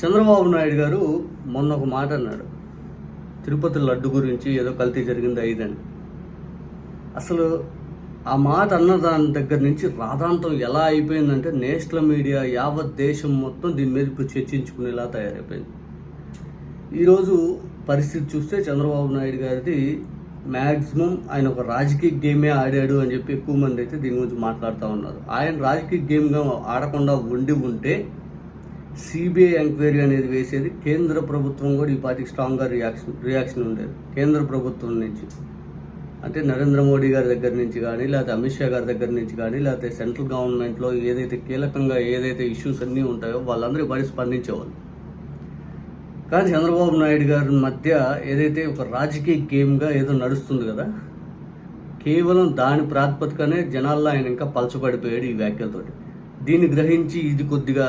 చంద్రబాబు నాయుడు గారు మొన్న ఒక మాట అన్నాడు. తిరుపతి లడ్డు గురించి ఏదో కల్తీ జరిగింది ఐదని. అసలు ఆ మాట అన్న దాని దగ్గర నుంచి రాధాంతం ఎలా అయిపోయిందంటే నేషనల్ మీడియా యావత్ దేశం మొత్తం దీని మీద ఇప్పుడు చర్చించుకునేలా తయారైపోయింది. ఈరోజు పరిస్థితి చూస్తే చంద్రబాబు నాయుడు గారిది మ్యాక్సిమం ఆయన ఒక రాజకీయ గేమే ఆడాడు అని చెప్పి ఎక్కువ మంది అయితే దీని గురించి మాట్లాడుతూ ఉన్నారు. ఆయన రాజకీయ గేమ్గా ఆడకుండా ఉండి ఉంటే సిబిఐ ఎంక్వైరీ అనేది వేసేది కేంద్ర ప్రభుత్వం కూడా ఈ పార్టీకి స్ట్రాంగ్గా రియాక్షన్ రియాక్షన్ ఉండేది. కేంద్ర ప్రభుత్వం నుంచి. అంటే నరేంద్ర మోడీ గారి దగ్గర నుంచి కానీ లేకపోతే అమిత్ షా గారి దగ్గర నుంచి కానీ లేకపోతే సెంట్రల్ గవర్నమెంట్లో ఏదైతే కీలకంగా ఏదైతే ఇష్యూస్ అన్నీ ఉంటాయో వాళ్ళందరూ పడి స్పందించేవాళ్ళు. కానీ చంద్రబాబు నాయుడు గారి మధ్య ఏదైతే ఒక రాజకీయ గేమ్గా ఏదో నడుస్తుంది కదా కేవలం దాని ప్రాతిపదికనే జనాల్లో ఆయన ఇంకా పలచబడిపోయాడు ఈ వ్యాఖ్యలతోటి. దీన్ని గ్రహించి ఇది కొద్దిగా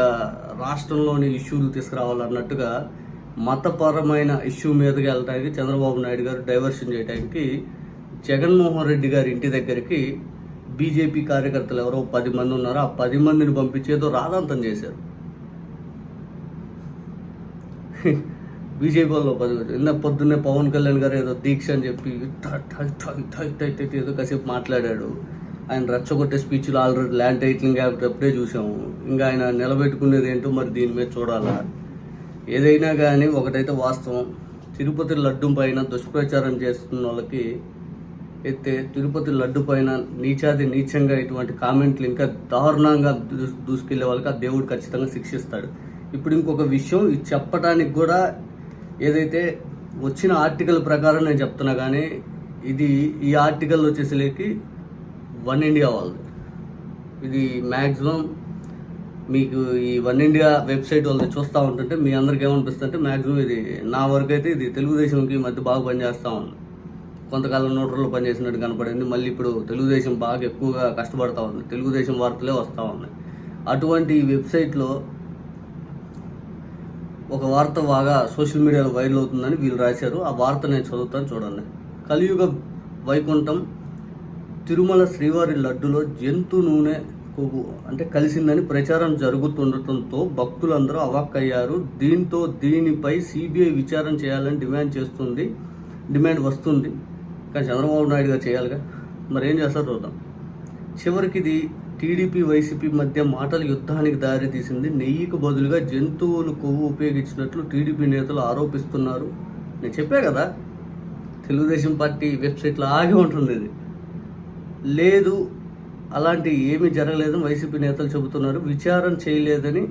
రాష్ట్రంలోని ఇష్యూలు తీసుకురావాలన్నట్టుగా మతపరమైన ఇష్యూ మీదకి వెళ్ళడానికి చంద్రబాబు నాయుడు గారు డైవర్షన్ చేయడానికి జగన్మోహన్ రెడ్డి గారి ఇంటి దగ్గరికి బీజేపీ కార్యకర్తలు ఎవరో పది మంది ఉన్నారో ఆ పది మందిని పంపించి ఏదో రాధాంతం చేశారు బీజేపీ వాళ్ళు పది నిన్న పొద్దున్నే పవన్ కళ్యాణ్ గారు ఏదో దీక్ష అని చెప్పి ఏదో కాసేపు మాట్లాడాడు ఆయన రచ్చగొట్టే స్పీచ్లు ఆల్రెడీ ల్యాండ్ టైటిలింగ్ యాక్ట్ అప్పుడే చూసాము. ఇంకా ఆయన నిలబెట్టుకునేది ఏంటో మరి దీని మీద చూడాలా? ఏదైనా కానీ ఒకటైతే వాస్తవం. తిరుపతి లడ్డు పైన దుష్ప్రచారం చేస్తున్న వాళ్ళకి అయితే తిరుపతి లడ్డు పైన నీచాది నీచంగా ఇటువంటి కామెంట్లు ఇంకా దారుణంగా దూసుకెళ్ళే వాళ్ళకి ఆ దేవుడు ఖచ్చితంగా శిక్షిస్తాడు. ఇప్పుడు ఇంకొక విషయం ఇది చెప్పడానికి కూడా ఏదైతే వచ్చిన ఆర్టికల్ ప్రకారం నేను చెప్తున్నా కానీ ఇది ఈ ఆర్టికల్ వచ్చేసరికి వన్ ఇండియా వాళ్ళది. ఇది మ్యాక్సిమం మీకు ఈ వన్ ఇండియా వెబ్సైట్ వాళ్ళది చూస్తూ ఉంటుంటే మీ అందరికి ఏమనిపిస్తుంది అంటే మ్యాక్సిమం ఇది నా వరకు అయితే ఇది తెలుగుదేశంకి ఈ మధ్య బాగా పనిచేస్తూ ఉంది. కొంతకాలం నోటర్లో పనిచేసినట్టు కనపడింది. మళ్ళీ ఇప్పుడు తెలుగుదేశం బాగా ఎక్కువగా కష్టపడతా ఉంది. తెలుగుదేశం వార్తలే వస్తూ ఉన్నాయి. అటువంటి వెబ్సైట్లో ఒక వార్త బాగా సోషల్ మీడియాలో వైరల్ అవుతుందని వీళ్ళు రాశారు. ఆ వార్త నేను చదువుతాను చూడండి. కలియుగ వైకుంఠం తిరుమల శ్రీవారి లడ్డులో జంతు నూనె కొవ్వు అంటే కలిసిందని ప్రచారం జరుగుతుండటంతో భక్తులందరూ అవాక్కయ్యారు. దీంతో దీనిపై సిబిఐ విచారణ చేయాలని డిమాండ్ చేస్తుంది డిమాండ్ వస్తుంది. కానీ చంద్రబాబు నాయుడుగా చేయాలిగా. మరి ఏం చేస్తారో చూద్దాం. చివరికి ఇది టీడీపీ వైసీపీ మధ్య మాటల యుద్ధానికి దారి తీసింది. నెయ్యికి బదులుగా జంతువులు కొవ్వు ఉపయోగించినట్లు టీడీపీ నేతలు ఆరోపిస్తున్నారు. నేను చెప్పా కదా తెలుగుదేశం పార్టీ వెబ్సైట్లో ఆగి ఉంటుంది ఇది. లేదు అలాంటి ఏమీ జరగలేదని వైసీపీ నేతలు చెబుతున్నారు. విచారణ చేయలేదని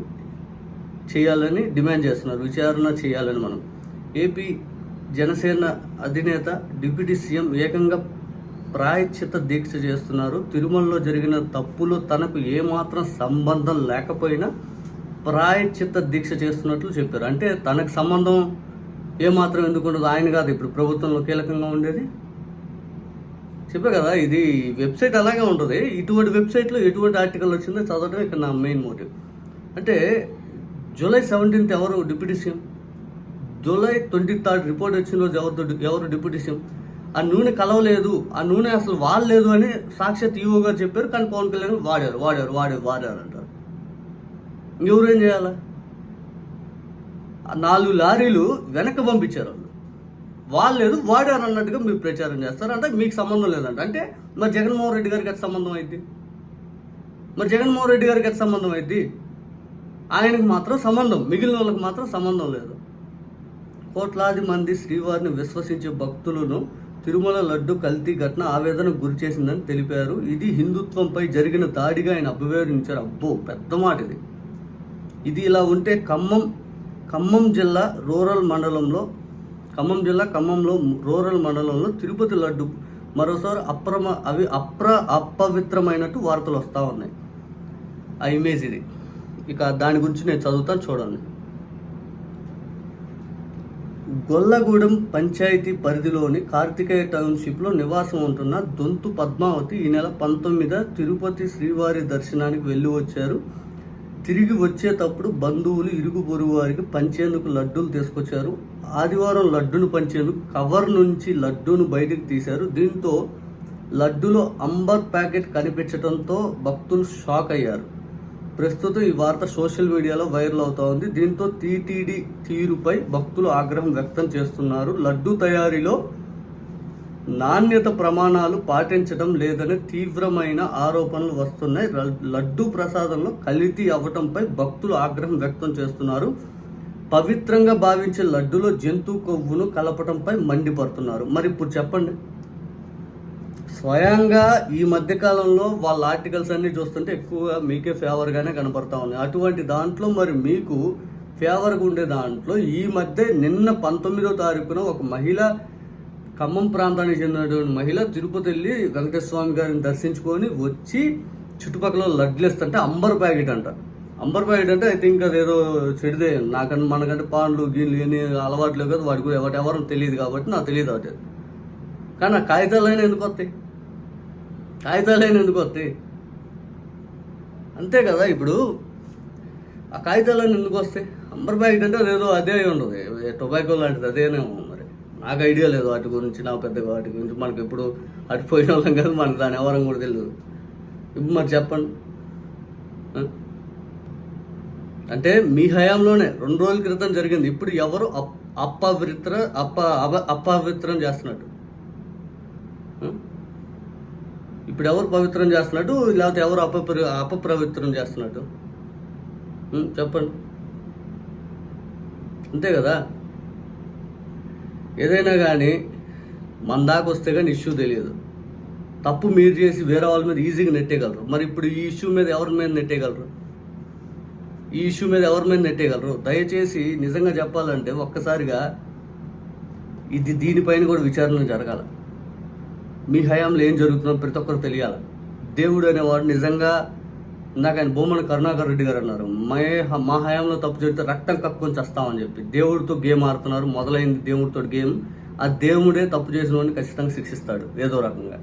చేయాలని డిమాండ్ చేస్తున్నారు. విచారణ చేయాలని మనం. ఏపీ జనసేన అధినేత డిప్యూటీ సీఎం ఏకంగా ప్రాయశ్చిత దీక్ష చేస్తున్నారు. తిరుమలలో జరిగిన తప్పులు తనకు ఏమాత్రం సంబంధం లేకపోయినా ప్రాయశ్చిత దీక్ష చేస్తున్నట్లు చెప్పారు. అంటే తనకు సంబంధం ఏమాత్రం ఎందుకు ఉండదు? ఆయన కాదు ఇప్పుడు ప్రభుత్వంలో కీలకంగా ఉండేది. చెప్పా కదా ఇది వెబ్సైట్ అలాగే ఉంటుంది. ఇటువంటి వెబ్సైట్లో ఎటువంటి ఆర్టికల్ వచ్చిందో చదవడం ఇక్కడ నా మెయిన్ మోటివ్ అంటే జూలై సెవెంటీన్త్ ఎవరు deputy CM? July twenty third report వచ్చిన రోజు ఎవరు ఎవరు డిప్యూటీ సీఎం? ఆ నూనె కలవలేదు ఆ నూనె అసలు వాడలేదు అని సాక్షాత్ ఈవో గారు చెప్పారు కానీ పవన్ కళ్యాణ్ వాడారు వాడారు వాడారు వాడారు అంటారు. ఇంకెవరేం చేయాలా? ఆ నాలుగు లారీలు వెనక్కి పంపించారు వాళ్ళు. వాళ్ళు లేదు వాడారు అన్నట్టుగా మీరు ప్రచారం చేస్తారు. అంటే మీకు సంబంధం లేదంట. అంటే మరి జగన్మోహన్ రెడ్డి గారికి ఎంత సంబంధం అయింది? మరి జగన్మోహన్ రెడ్డి గారికి ఎంత సంబంధం అయింది? ఆయనకు మాత్రం సంబంధం మిగిలిన వాళ్ళకి మాత్రం సంబంధం లేదు. కోట్లాది మంది శ్రీవారిని విశ్వసించే భక్తులను తిరుమల లడ్డు కల్తీ ఘటన ఆవేదనకు గురి చేసిందని తెలిపారు. ఇది హిందుత్వంపై జరిగిన దాడిగా ఆయన అభివర్ణించారు. అబ్బో పెద్ద మాట ఇది. ఇది ఇలా ఉంటే ఖమ్మం ఖమ్మం జిల్లా రూరల్ మండలంలో ఖమ్మం జిల్లా ఖమ్మంలో రూరల్ మండలంలో తిరుపతి లడ్డు మరోసారి అప్రమ అవి అప్ర అపవిత్రమైనట్టు వార్తలు వస్తూ ఉన్నాయి. ఆ ఇమేజ్ ఇది. ఇక దాని గురించి నేను చదువుతాను చూడండి. గొల్లగూడెం పంచాయతీ పరిధిలోని కార్తికేయ టౌన్షిప్లో నివాసం ఉంటున్న దొంతు పద్మావతి ఈ నెల పంతొమ్మిద తిరుపతి శ్రీవారి దర్శనానికి వెళ్ళి వచ్చారు. తిరిగి వచ్చేటప్పుడు బంధువులు ఇరుగు పొరుగు వారికి పంచేందుకు లడ్డూలు తీసుకొచ్చారు. ఆదివారం లడ్డును పంచేందుకు కవర్ నుంచి లడ్డూను బయటకు తీశారు. దీంతో లడ్డులో అంబర్ ప్యాకెట్ కనిపించడంతో భక్తులు షాక్ అయ్యారు. ప్రస్తుతం ఈ వార్త సోషల్ మీడియాలో వైరల్ అవుతా ఉంది. దీంతో టీటీడీ తీరుపై భక్తులు ఆగ్రహం వ్యక్తం చేస్తున్నారు. లడ్డూ తయారీలో నాణ్యత ప్రమాణాలు పాటించడం లేదని తీవ్రమైన ఆరోపణలు వస్తున్నాయి. ర- లడ్డు ప్రసాదంలో కల్తీ అవ్వటంపై భక్తులు ఆగ్రహం వ్యక్తం చేస్తున్నారు. పవిత్రంగా భావించే లడ్డులో జంతు కొవ్వును కలపటంపై మండిపడుతున్నారు. మరి ఇప్పుడు చెప్పండి. స్వయంగా ఈ మధ్యకాలంలో వాళ్ళ ఆర్టికల్స్ అన్నీ చూస్తుంటే ఎక్కువగా మీకే ఫేవర్గానే కనపడతా ఉన్నాయి. అటువంటి దాంట్లో మరి మీకు ఫేవర్గా ఉండే దాంట్లో ఈ మధ్య నిన్న పంతొమ్మిదో తారీఖున ఒక మహిళ ఖమ్మం ప్రాంతానికి చెందినటువంటి మహిళ తిరుపతి వెళ్ళి వెంకటేశ్వర స్వామి గారిని దర్శించుకొని వచ్చి చుట్టుపక్కల లడ్లు ఇస్తుంటే అంబర్ ప్యాకెట్ అంట. అంబర్ ప్యాకెట్ అంటే ఐ థింక్ అదేదో చెడిదే. నాకంటే మనకంటే పాన్లు గీన్లు ఇవన్నీ అలవాట్లు కదా వాటి కూడా ఎవరు ఎవరు తెలియదు కాబట్టి నాకు తెలియదు ఒకటి కానీ ఆ కాగితాలైనా ఎందుకు వస్తాయి? కాగితాలైనా ఎందుకు వస్తాయి? అంతే కదా ఇప్పుడు. ఆ కాగితాలైనా ఎందుకు వస్తాయి? అంబర్ ప్యాకెట్ అంటే అదేదో అదే ఉండదు. టొబాకో లాంటిది అదేనేమో. నాకు ఐడియా లేదు వాటి గురించి నా పెద్దగా వాటి గురించి. మనకి ఎప్పుడు అటు పోయిన వాళ్ళం కాదు మనకు దాని ఎవరం కూడా తెలియదు ఇప్పుడు మరి చెప్పండి. అంటే మీ హయాంలోనే రెండు రోజుల క్రితం జరిగింది. ఇప్పుడు ఎవరు అప్ అపవిత్ర అప అప అపవిత్రం చేస్తున్నట్టు? ఇప్పుడు ఎవరు పవిత్రం చేస్తున్నట్టు లేకపోతే ఎవరు అపప్ర అపప్రవిత్రం చేస్తున్నట్టు? చెప్పండి. అంతే కదా? ఏదైనా కానీ మన దాకా వస్తే కానీ ఇష్యూ తెలియదు. తప్పు మీరు చేసి వేరే వాళ్ళ మీద ఈజీగా నెట్టేయగలరు. మరి ఇప్పుడు ఈ ఇష్యూ మీద ఎవరి మీద నెట్టేయగలరు? ఈ ఇష్యూ మీద ఎవరి మీద నెట్టేయగలరు? దయచేసి నిజంగా చెప్పాలంటే ఒక్కసారిగా ఇది దీనిపైన కూడా విచారణ జరగాల. మీ హయాంలో ఏం జరుగుతుందో ప్రతి ఒక్కరు తెలియాలి. దేవుడు అనేవాడు నిజంగా ఇందాక ఆయన బొమ్మన కరుణాకర్ రెడ్డి గారు అన్నారు మే మా హయాంలో తప్పు చేస్తే రక్తం కక్కుని చేస్తామని చెప్పి. దేవుడితో గేమ్ ఆడుతున్నారు మొదలైంది దేవుడితో గేమ్. ఆ దేవుడే తప్పు చేసిన వాడిని ఖచ్చితంగా శిక్షిస్తాడు ఏదో రకంగా.